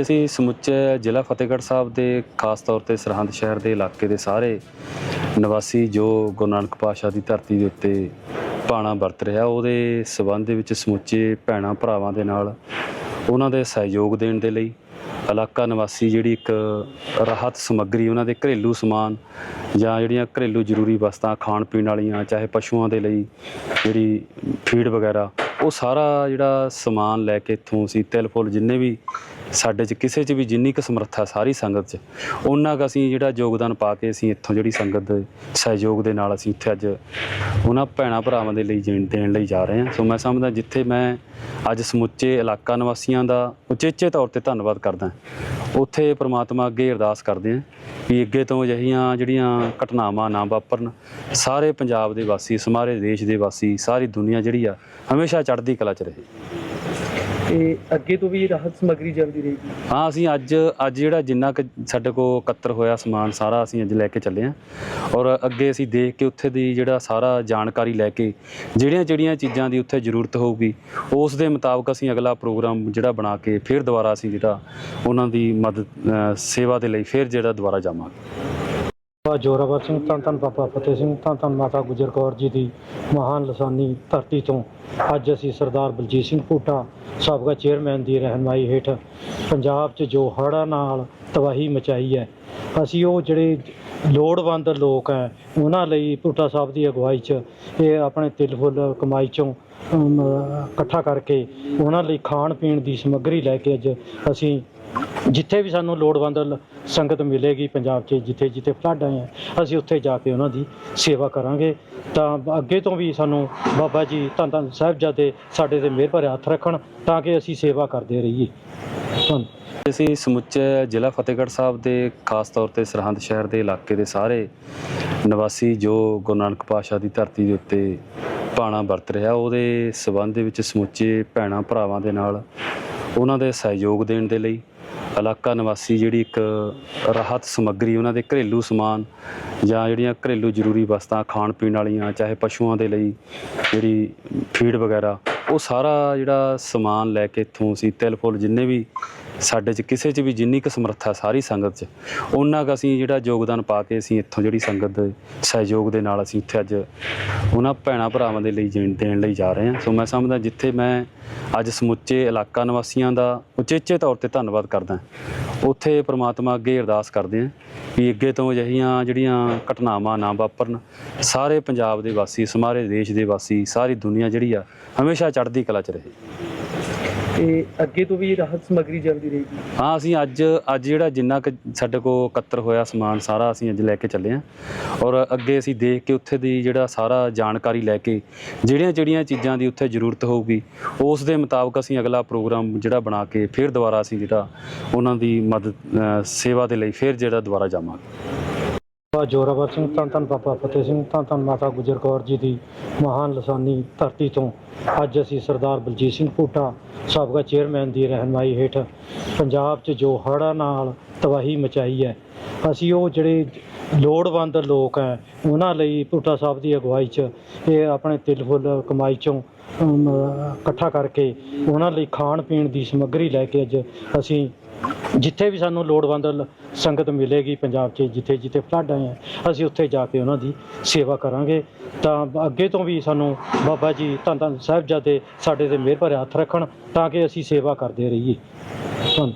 ਅਸੀਂ ਸਮੁੱਚੇ ਜ਼ਿਲ੍ਹਾ ਫਤਿਹਗੜ੍ਹ ਸਾਹਿਬ ਦੇ ਖਾਸ ਤੌਰ ਤੇ ਸਰਹੰਦ ਸ਼ਹਿਰ ਦੇ ਇਲਾਕੇ ਦੇ ਸਾਰੇ ਨਿਵਾਸੀ ਜੋ ਗੁਰੂ ਨਾਨਕ ਪਾਤਸ਼ਾਹ ਦੀ ਧਰਤੀ ਦੇ ਉੱਤੇ ਪਾਣਾ ਵਰਤ ਰਿਹਾ, ਉਹਦੇ ਸਬੰਧ ਦੇ ਵਿੱਚ ਸਮੁੱਚੇ ਭੈਣਾਂ ਭਰਾਵਾਂ ਦੇ ਨਾਲ ਉਹਨਾਂ ਦੇ ਸਹਿਯੋਗ ਦੇਣ ਦੇ ਲਈ ਇਲਾਕਾ ਨਿਵਾਸੀ ਜਿਹੜੀ ਇੱਕ ਰਾਹਤ ਸਮੱਗਰੀ, ਉਹਨਾਂ ਦੇ ਘਰੇਲੂ ਸਮਾਨ ਜਾਂ ਜਿਹੜੀਆਂ ਘਰੇਲੂ ਜ਼ਰੂਰੀ ਵਸਤਾਂ ਖਾਣ ਪੀਣ ਵਾਲੀਆਂ, ਚਾਹੇ ਪਸ਼ੂਆਂ ਦੇ ਲਈ ਜਿਹੜੀ ਫੀਡ ਵਗੈਰਾ, ਉਹ ਸਾਰਾ ਜਿਹੜਾ ਸਮਾਨ ਲੈ ਕੇ ਇੱਥੋਂ ਅਸੀਂ ਤਿਲ ਫੁੱਲ ਜਿੰਨੇ ਵੀ ਸਾਡੇ 'ਚ ਕਿਸੇ 'ਚ ਵੀ ਜਿੰਨੀ ਕੁ ਸਮਰੱਥਾ ਸਾਰੀ ਸੰਗਤ 'ਚ, ਉਹਨਾਂ ਕੁ ਅਸੀਂ ਜਿਹੜਾ ਯੋਗਦਾਨ ਪਾ ਕੇ ਅਸੀਂ ਇੱਥੋਂ ਜਿਹੜੀ ਸੰਗਤ ਦੇ ਸਹਿਯੋਗ ਦੇ ਨਾਲ ਅਸੀਂ ਇੱਥੇ ਅੱਜ ਉਹਨਾਂ ਭੈਣਾਂ ਭਰਾਵਾਂ ਦੇ ਲਈ ਜੀਣ ਦੇਣ ਲਈ ਜਾ ਰਹੇ ਹਾਂ। ਸੋ ਮੈਂ ਸਮਝਦਾ ਜਿੱਥੇ ਮੈਂ ਅੱਜ ਸਮੁੱਚੇ ਇਲਾਕਾ ਨਿਵਾਸੀਆਂ ਦਾ ਉਚੇਚੇ ਤੌਰ ਤੇ ਧੰਨਵਾਦ ਕਰਦਾ ਉੱਥੇ ਪ੍ਰਮਾਤਮਾ ਅੱਗੇ ਅਰਦਾਸ ਕਰਦੇ ਹਾਂ ਵੀ ਅੱਗੇ ਤੋਂ ਅਜਿਹੀਆਂ ਜਿਹੜੀਆਂ ਘਟਨਾਵਾਂ ਨਾ ਵਾਪਰਨ। ਸਾਰੇ ਪੰਜਾਬ ਦੇ ਵਾਸੀ ਸਮਾਰੇ ਦੇਸ਼ ਦੇ ਵਾਸੀ, ਸਾਰੀ ਦੁਨੀਆ ਜਿਹੜੀ ਆ, ਹਮੇਸ਼ਾ ਚੜ੍ਹਦੀ ਕਲਾ 'ਚ ਰਹੇ। ਤੇ ਅੱਗੇ ਤੋਂ ਵੀ ਰਾਹਤ ਸਮੱਗਰੀ ਚੱਲਦੀ ਰਹੇਗੀ? ਹਾਂ ਅਸੀਂ ਅੱਜ ਅੱਜ ਜਿਹੜਾ ਜਿੰਨਾ ਕੁ ਸਾਡੇ ਕੋਲ ਇਕੱਤਰ ਹੋਇਆ ਸਮਾਨ ਸਾਰਾ ਅਸੀਂ ਅੱਜ ਲੈ ਕੇ ਚੱਲੇ ਹਾਂ ਔਰ ਅੱਗੇ ਅਸੀਂ ਦੇਖ ਕੇ ਉੱਥੇ ਦੀ ਜਿਹੜਾ ਸਾਰਾ ਜਾਣਕਾਰੀ ਲੈ ਕੇ ਜਿਹੜੀਆਂ ਜਿਹੜੀਆਂ ਚੀਜ਼ਾਂ ਦੀ ਉੱਥੇ ਜ਼ਰੂਰਤ ਹੋਊਗੀ ਉਸ ਦੇ ਮੁਤਾਬਕ ਅਸੀਂ ਅਗਲਾ ਪ੍ਰੋਗਰਾਮ ਜਿਹੜਾ ਬਣਾ ਕੇ ਫਿਰ ਦੁਬਾਰਾ ਅਸੀਂ ਜਿਹੜਾ ਉਹਨਾਂ ਦੀ ਮਦਦ ਅ, ਸੇਵਾ ਦੇ ਲਈ ਫਿਰ ਜਿਹੜਾ ਦੁਬਾਰਾ ਜਾਵਾਂਗੇ। ਬਾਬਾ ਜੋਰਾਵਰ ਸਿੰਘ, ਧੰਨ ਧੰਨ ਬਾਬਾ ਫਤਿਹ ਸਿੰਘ, ਧੰਨ ਧੰਨ ਮਾਤਾ ਗੁਜਰ ਕੌਰ ਜੀ ਦੀ ਮਹਾਨ ਲਸਾਨੀ ਧਰਤੀ ਤੋਂ ਅੱਜ ਅਸੀਂ ਸਰਦਾਰ ਬਲਜੀਤ ਸਿੰਘ ਭੂਟਾ, ਸਾਬਕਾ ਚੇਅਰਮੈਨ ਦੀ ਰਹਿਨਮਾਈ ਹੇਠ ਪੰਜਾਬ 'ਚ ਜੋ ਹੜ੍ਹਾਂ ਨਾਲ ਤਬਾਹੀ ਮਚਾਈ ਹੈ, ਅਸੀਂ ਉਹ ਜਿਹੜੇ ਲੋੜਵੰਦ ਲੋਕ ਹੈ, ਉਹਨਾਂ ਲਈ ਭੂਟਾ ਸਾਹਿਬ ਦੀ ਅਗਵਾਈ 'ਚ ਇਹ ਆਪਣੇ ਤਿਲ ਫੁੱਲ ਕਮਾਈ 'ਚੋਂ ਇਕੱਠਾ ਕਰਕੇ ਉਹਨਾਂ ਲਈ ਖਾਣ ਪੀਣ ਦੀ ਸਮੱਗਰੀ ਲੈ ਕੇ ਅੱਜ ਅਸੀਂ ਜਿੱਥੇ ਵੀ ਸਾਨੂੰ ਲੋੜਵੰਦ ਲ- ਸੰਗਤ ਮਿਲੇਗੀ ਪੰਜਾਬ 'ਚ, ਜਿੱਥੇ ਜਿੱਥੇ ਫਲੱਡ ਆਏ ਹੈ ਅਸੀਂ ਉੱਥੇ ਜਾ ਕੇ ਉਹਨਾਂ ਦੀ ਸੇਵਾ ਕਰਾਂਗੇ। ਤਾਂ ਅੱਗੇ ਤੋਂ ਵੀ ਸਾਨੂੰ ਬਾਬਾ ਜੀ ਧੰਨ ਧੰਨ ਸਾਹਿਬਜ਼ਾਦੇ ਸਾਡੇ ਤੇ ਮਿਹਰ ਭਰੇ ਹੱਥ ਰੱਖਣ ਤਾਂ ਕਿ ਅਸੀਂ ਸੇਵਾ ਕਰਦੇ ਰਹੀਏ। ਧੰਨ। ਅਸੀਂ ਸਮੁੱਚੇ ਜ਼ਿਲ੍ਹਾ ਫਤਿਹਗੜ੍ਹ ਸਾਹਿਬ ਦੇ ਖਾਸ ਤੌਰ ਤੇ ਸਰਹੰਦ ਸ਼ਹਿਰ ਦੇ ਇਲਾਕੇ ਦੇ ਸਾਰੇ ਨਿਵਾਸੀ ਜੋ ਗੁਰੂ ਨਾਨਕ ਪਾਤਸ਼ਾਹ ਦੀ ਧਰਤੀ ਦੇ ਉੱਤੇ ਪਾਣਾ ਵਰਤ ਰਿਹਾ, ਉਹਦੇ ਸਬੰਧ ਦੇ ਵਿੱਚ ਸਮੁੱਚੇ ਭੈਣਾਂ ਭਰਾਵਾਂ ਦੇ ਨਾਲ ਉਹਨਾਂ ਦੇ ਸਹਿਯੋਗ ਦੇਣ ਦੇ ਲਈ ਇਲਾਕਾ ਨਿਵਾਸੀ ਜਿਹੜੀ ਇੱਕ ਰਾਹਤ ਸਮੱਗਰੀ, ਉਹਨਾਂ ਦੇ ਘਰੇਲੂ ਸਮਾਨ ਜਾਂ ਜਿਹੜੀਆਂ ਘਰੇਲੂ ਜ਼ਰੂਰੀ ਵਸਤਾਂ ਖਾਣ ਪੀਣ ਵਾਲੀਆਂ, ਚਾਹੇ ਪਸ਼ੂਆਂ ਦੇ ਲਈ ਜਿਹੜੀ ਫੀਡ ਵਗੈਰਾ, ਉਹ ਸਾਰਾ ਜਿਹੜਾ ਸਮਾਨ ਲੈ ਕੇ ਇੱਥੋਂ ਅਸੀਂ ਤਿਲ ਫੁੱਲ ਜਿੰਨੇ ਵੀ ਸਾਡੇ 'ਚ ਕਿਸੇ 'ਚ ਵੀ ਜਿੰਨੀ ਕੁ ਸਮਰੱਥਾ ਸਾਰੀ ਸੰਗਤ 'ਚ। ਉਹਨਾਂ ਕੁ ਅਸੀਂ ਜਿਹੜਾ ਯੋਗਦਾਨ ਪਾ ਕੇ ਅਸੀਂ ਇੱਥੋਂ ਜਿਹੜੀ ਸੰਗਤ ਦੇ ਸਹਿਯੋਗ ਦੇ ਨਾਲ ਅਸੀਂ ਇੱਥੇ ਅੱਜ ਉਹਨਾਂ ਭੈਣਾਂ ਭਰਾਵਾਂ ਦੇ ਲਈ ਜੀਣ ਦੇਣ ਲਈ ਜਾ ਰਹੇ ਹਾਂ। ਸੋ ਮੈਂ ਸਮਝਦਾ ਜਿੱਥੇ ਮੈਂ ਅੱਜ ਸਮੁੱਚੇ ਇਲਾਕਾ ਨਿਵਾਸੀਆਂ ਦਾ ਉਚੇਚੇ ਤੌਰ ਤੇ ਧੰਨਵਾਦ ਕਰਦਾ ਉੱਥੇ ਪ੍ਰਮਾਤਮਾ ਅੱਗੇ ਅਰਦਾਸ ਕਰਦੇ ਹਾਂ ਵੀ ਅੱਗੇ ਤੋਂ ਅਜਿਹੀਆਂ ਜਿਹੜੀਆਂ ਘਟਨਾਵਾਂ ਨਾ ਵਾਪਰਨ। ਸਾਰੇ ਪੰਜਾਬ ਦੇ ਵਾਸੀ ਸਮਾਰੇ ਦੇਸ਼ ਦੇ ਵਾਸੀ, ਸਾਰੀ ਦੁਨੀਆ ਜਿਹੜੀ ਆ, ਹਮੇਸ਼ਾ ਚੜ੍ਹਦੀ ਕਲਾ 'ਚ ਰਹੇ। ਤੇ ਅੱਗੇ ਤੋਂ ਵੀ ਰਾਹਤ ਸਮੱਗਰੀ ਚੱਲਦੀ ਰਹੇਗੀ? ਹਾਂ ਅਸੀਂ ਅੱਜ ਅੱਜ ਜਿਹੜਾ ਜਿੰਨਾ ਕੁ ਸਾਡੇ ਕੋਲ ਇਕੱਤਰ ਹੋਇਆ ਸਮਾਨ ਸਾਰਾ ਅਸੀਂ ਅੱਜ ਲੈ ਕੇ ਚੱਲੇ ਹਾਂ। ਔਰ ਅੱਗੇ ਅਸੀਂ ਦੇਖ ਕੇ ਉੱਥੇ ਦੀ ਜਿਹੜਾ ਸਾਰਾ ਜਾਣਕਾਰੀ ਲੈ ਕੇ ਜਿਹੜੀਆਂ ਜਿਹੜੀਆਂ ਚੀਜ਼ਾਂ ਦੀ ਉੱਥੇ ਜ਼ਰੂਰਤ ਹੋਊਗੀ ਉਸ ਦੇ ਮੁਤਾਬਕ ਅਸੀਂ ਅਗਲਾ ਪ੍ਰੋਗਰਾਮ ਜਿਹੜਾ ਬਣਾ ਕੇ ਫਿਰ ਦੁਬਾਰਾ ਅਸੀਂ ਜਿਹੜਾ ਉਹਨਾਂ ਦੀ ਮਦਦ ਅ, ਸੇਵਾ ਦੇ ਲਈ ਫਿਰ ਜਿਹੜਾ ਦੁਬਾਰਾ ਜਾਵਾਂਗੇ। ਬਾਬਾ ਜੋਰਾਵਰ ਸਿੰਘ, ਧੰਨ ਧੰਨ ਬਾਬਾ ਫਤਿਹ ਸਿੰਘ, ਧੰਨ ਧੰਨ ਮਾਤਾ ਗੁਜਰ ਕੌਰ ਜੀ ਦੀ ਮਹਾਨ ਲਸਾਨੀ ਧਰਤੀ ਤੋਂ ਅੱਜ ਅਸੀਂ ਸਰਦਾਰ ਬਲਜੀਤ ਸਿੰਘ ਭੂਟਾ ਸਾਬਕਾ ਚੇਅਰਮੈਨ ਦੀ ਰਹਿਨਮਾਈ ਹੇਠ ਪੰਜਾਬ 'ਚ ਜੋ ਹੜ੍ਹਾਂ ਨਾਲ ਤਬਾਹੀ ਮਚਾਈ ਹੈ, ਅਸੀਂ ਉਹ ਜਿਹੜੇ ਲੋੜਵੰਦ ਲੋਕ ਹੈ, ਉਹਨਾਂ ਲਈ ਭੂਟਾ ਸਾਹਿਬ ਦੀ ਅਗਵਾਈ 'ਚ ਇਹ ਆਪਣੇ ਤਿਲ ਫੁੱਲ ਕਮਾਈ 'ਚੋਂ ਇਕੱਠਾ ਕਰਕੇ ਉਹਨਾਂ ਲਈ ਖਾਣ ਪੀਣ ਦੀ ਸਮੱਗਰੀ ਲੈ ਕੇ ਅੱਜ ਅਸੀਂ ਜਿੱਥੇ ਵੀ ਸਾਨੂੰ ਲੋੜਵੰਦ ਸੰਗਤ ਮਿਲੇਗੀ ਪੰਜਾਬ 'ਚ, ਜਿੱਥੇ ਜਿੱਥੇ ਫਲੱਡ ਆਏ ਹੈ ਅਸੀਂ ਉੱਥੇ ਜਾ ਕੇ ਉਹਨਾਂ ਦੀ ਸੇਵਾ ਕਰਾਂਗੇ। ਤਾਂ ਅੱਗੇ ਤੋਂ ਵੀ ਸਾਨੂੰ ਬਾਬਾ ਜੀ ਧੰਨ ਧੰਨ ਸਾਹਿਬਜ਼ਾਦੇ ਸਾਡੇ ਤੇ ਮਿਹਰ ਭਰੇ ਹੱਥ ਰੱਖਣ, ਤਾਂ ਕਿ ਅਸੀਂ ਸੇਵਾ ਕਰਦੇ ਰਹੀਏ। ਧੰਨ